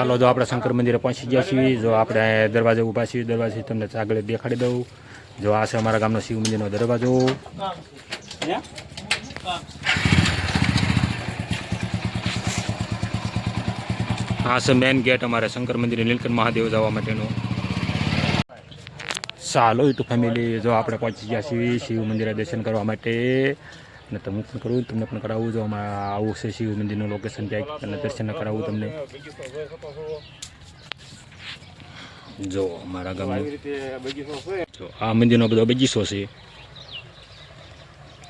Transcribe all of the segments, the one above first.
ચાલો, જો આપણે શંકર મંદિરે પહોંચી ગયા છીએ, જો આપણે દરવાજે ઊભા છીએ, દરવાજે તમને આગળ દેખાડી દઉં. જો આ છે અમારા ગામનો શિવ મંદિરનો દરવાજો. આ છે મેન ગેટ અમારે શંકર મંદિરે, નીલકંઠ મહાદેવ જવા માટેનો. ચાલો યુટ્યુબ ફેમિલી જો આપણે પહોંચી ગયા છીએ શિવ મંદિરે દર્શન કરવા માટે. અને તમે પણ કરવું તમને પણ કરાવવું જો અમારે આવું છે શિવ મંદિરનું લોકેશન ક્યાંક અને દર્શન કરાવવું તમને. જો અમારા ગામમાં જો આ મંદિરનો બધો બગીચો છે.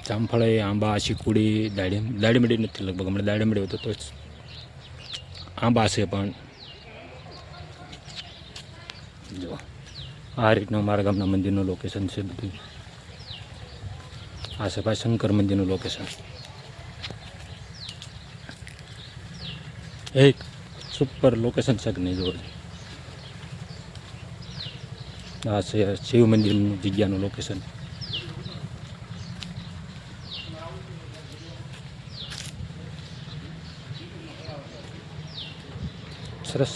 જામફળે આંબા શીકુડી દાડી દાડીમડી નથી લગભગ હમણાં દાડીમડી હતો તો આંબા છે પણ. જો આ રીતનું અમારા ગામના મંદિરનું લોકેશન છે બધું. આ છે ભાઈ શંકર મંદિરનું લોકેશન એક સુપર લોકેશન છે કે નહીં જોડે આ છે શિવ મંદિરનું જગ્યાનું લોકેશન સરસ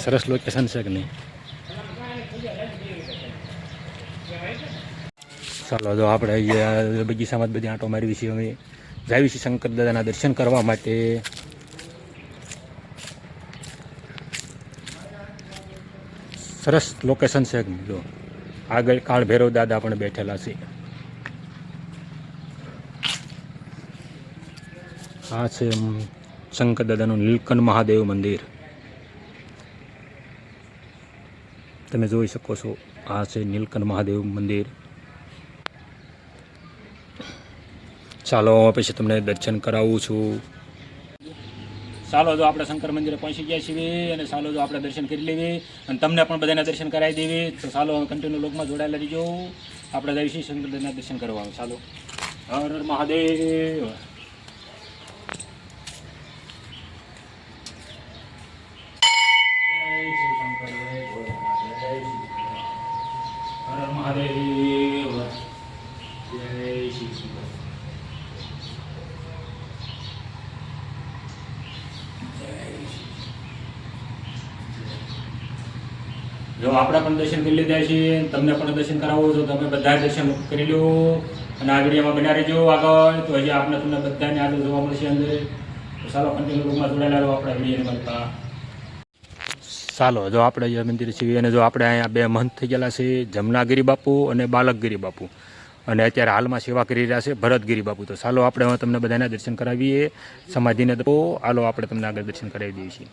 સરસ લોકેશન છે કે નહીં? ચાલો તો આપણે બગીચામાં બધી આંટો મારવી છીએ અમે જાવી છીએ શંકર દાદાના દર્શન કરવા માટે. સરસ લોકેશન છે જો. આગળ કાળ ભૈરવ દાદા પણ બેઠેલા છે. આ છે શંકર દાદાનું નીલકંઠ મહાદેવ મંદિર. તમે જોઈ શકો છો, આ છે નીલકંઠ મહાદેવ મંદિર. ચાલો પછી તમને દર્શન કરાવું છું. ચાલો, જો આપણે શંકર મંદિરે પહોંચી ગયા છીએ અને ચાલો, જો આપણે દર્શન કરી લેવી અને તમને પણ બધાને દર્શન કરાવી દેવી, તો ચાલો કન્ટિન્યુ લોકમાં જોડાયેલા રહીજો. આપણે જઈશું શંકર દર્શન કરવાનું ચાલો. હર હર મહાદેવ. જો આપણે પણ દર્શન કરી લીધા છીએ તમને પણ દર્શન કરાવો તો તમે બધા દર્શન કરી લો અને આ વિડીયોમાં બના રહેજો આગળ. તો હજી આપણે તમને બધાને આગળ જોવા મળશે અંદર. ચાલો કન્ટિન્યુ રૂમમાં જોડાયેલા રહો, આપણા વિડીયોને મળતા. ચાલો, જો આપણે અહીંયા મંદિર છીએ અને જો આપણે અહીંયા બે મહંત થઈ ગયેલા છે, જમનાગીરી બાપુ અને બાલકગીરી બાપુ. અને અત્યારે હાલમાં સેવા કરી રહ્યા છે ભરતગીરી બાપુ. તો ચાલો, આપણે તમને બધાને દર્શન કરાવીએ. સમાધિને તો હાલો આપણે તમને આગળ દર્શન કરાવી દઈએ છીએ.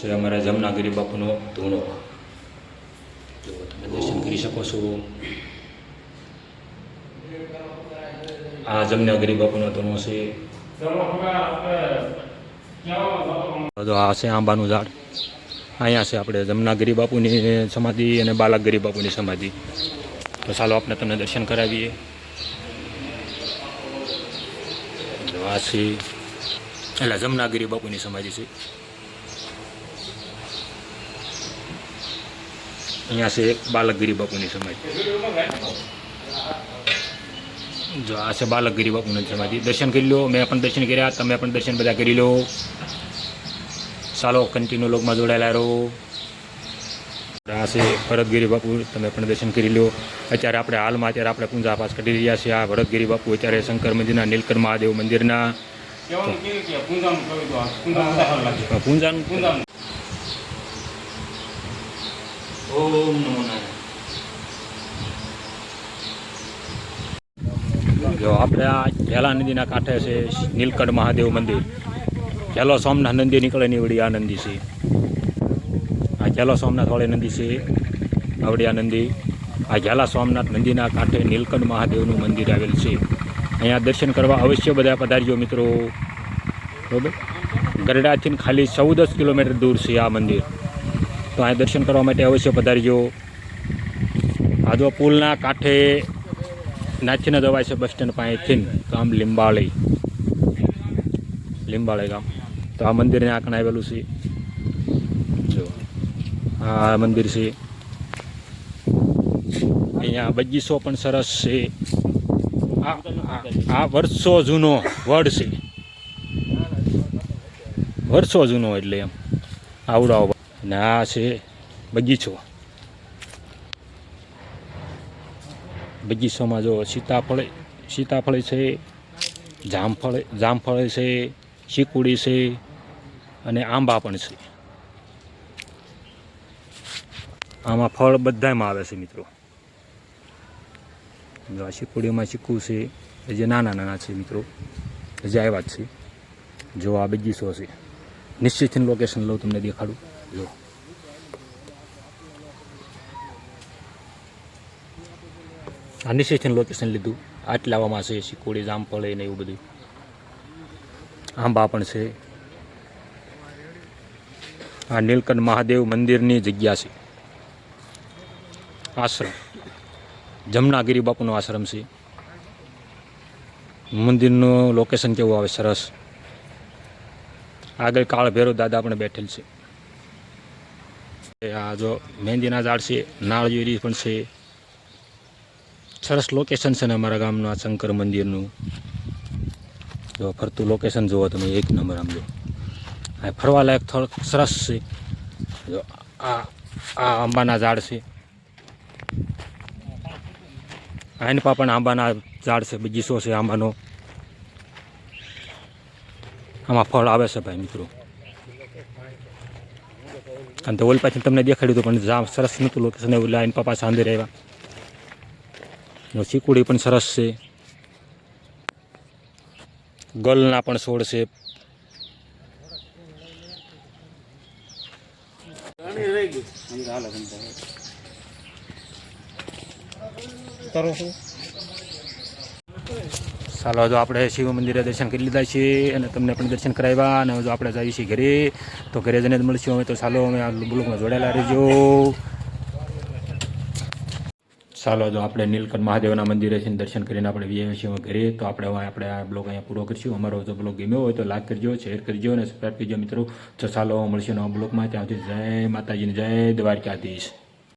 છે અમારા જમનાગીરી બાપુનો ધૂણો. જો તમે દર્શન કરી શકો છો. આ જમનાગીરી બાપુનો ધૂણો છે. તો આ છે આંબાનું ઝાડ. અહીંયા છે આપણે જમનાગીરી બાપુની સમાધિ અને બાલાગીરી બાપુની સમાધિ. તો ચાલો આપણે તમને દર્શન કરાવીએ. આ છે. એટલે જમનાગીરી બાપુની સમાધિ છે. અહીંયા છે બાલક બાલકગીરી બાપુની સમાધિ. જો આ છે બાલકગીરી બાપુની સમાધિ. દર્શન કરી લો મેં પણ દર્શન કર્યા તમે પણ દર્શન બધા કરી લો. ચાલો કન્ટિન્યુ લોકમાં જોડાયેલા રહો. આ છે ભરતગીરી બાપુ તમે પણ દર્શન કરી લો. અત્યારે આપણે હાલમાં અત્યારે આપણે પૂંજા પાસ કરી રહ્યા છીએ. આ ભરતગીરી બાપુ અત્યારે શંકર મંદિરના નીલકર મહાદેવ મંદિરના. પૂંજાનું. ઓમ નમો નારાયણ. જો આપણે આ ઝેલા નદીના કાંઠે છે નીલકંઠ મહાદેવ મંદિર. ઝેલો સોમનાથ નદી નીકળે ની વળી આ નંદી છે. આ ઝેલો સોમનાથ વાળી નદી છે આવડિયા નંદી આ ઝાલા સોમનાથ નદીના કાંઠે નીલકંઠ મહાદેવનું મંદિર આવેલ છે. અહીંયા દર્શન કરવા અવશ્ય બધા પધારજો મિત્રો. બરાબર? ગરડાથી ખાલી ચૌદ કિલોમીટર દૂર છે આ મંદિર. તો આ દર્શન કરવા માટે અવશ્ય પધારજો. આ જો પુલના કાંઠે નાચીને જવાય છે બસ સ્ટેન્ડ પાસેથી ગામ લીંબાળી. લીંબાળી ગામ. તો આ મંદિરને આંકણે આવેલું છે. જો, આ મંદિર છે. અહીંયા બગીચો પણ સરસ છે. આ વર્ષો જૂનો વડ છે. વર્ષો જૂનો એટલે એમ. આવડો આવડો ને આ છે બગીચો. બગીચોમાં જો સીતાફળ સીતાફળ છે, જામફળ જામફળ છે ચીકુડી છે અને આંબા પણ છે. આમાં ફળ બધામાં આવે છે મિત્રો. આ ચીકુડીમાં ચીકુ છે, એ જે નાના નાના છે મિત્રો જે આવ્યા જ છે. જો આ બગીચો છે. નિશ્ચિત લોકેશન લઉં તમને દેખાડું. જો આ નિશ્ચિતથી લોકેશન લીધું. આટલાવામાં છે ચીકુડી જામફળ ને એવું બધું. આંબા પણ છે. આ નીલકંઠ મહાદેવ મંદિરની જગ્યા છે. આશ્રમ. જમનાગીરી બાપુનો આશ્રમ છે. મંદિરનું લોકેશન કેવું આવે? સરસ. આગળ કાળ ભૈરવ દાદા આપણે બેઠેલ છે. આ જો મહેંદીના ઝાડ છે નાળિયેરી પણ છે. સરસ લોકેશન છે ને અમારા ગામનું શંકર મંદિરનું. જો ફરતું લોકેશન જુઓ તમે, એક નંબર આમ જો. આ ફરવાલાયક થોડુંક સરસ છે. જો આ આ આંબાના ઝાડ છે. આનપા પણ આંબાના ઝાડ છે બગીચો છે આંબાનો. આમાં ફળ આવે છે ભાઈ મિત્રો. અને તો ઓલી પાછળ તમને દેખાડ્યું હતું પણ જામ સરસ નહોતું લોકેશન એવું લાઈન પપ્પા સાંધે અંદર ચીકુડી પણ સરસ છે. ગલના પણ છોડ છે. ચાલો, જો આપણે શિવ મંદિરે દર્શન કરી લીધા છે અને તમને પણ દર્શન કરાવ્યા અને જો આપણે જઈએ છીએ ઘરે. તો ઘરે જઈને જ મળશું અમે. તો ચાલો, અમે આ બ્લોગમાં જોડાયેલા રહેજો. ચાલો, જો આપણે નીલકંઠ મહાદેવના મંદિરે છે દર્શન કરીને આપણે વીએ છીએ ઘરે, તો આપણે હવે આપણે આ બ્લોગ અહીંયા પૂરો કરીશું. અમારો જો બ્લોગ ગમ્યો હોય તો લાઈક કરજો, શેર કરજો અને સબસ્ક્રાઈબ કરજો મિત્રો. તો ચાલો મળશે નવા બ્લોગમાં ત્યાંથી જય માતાજીને જય દ્વારકાધીશ.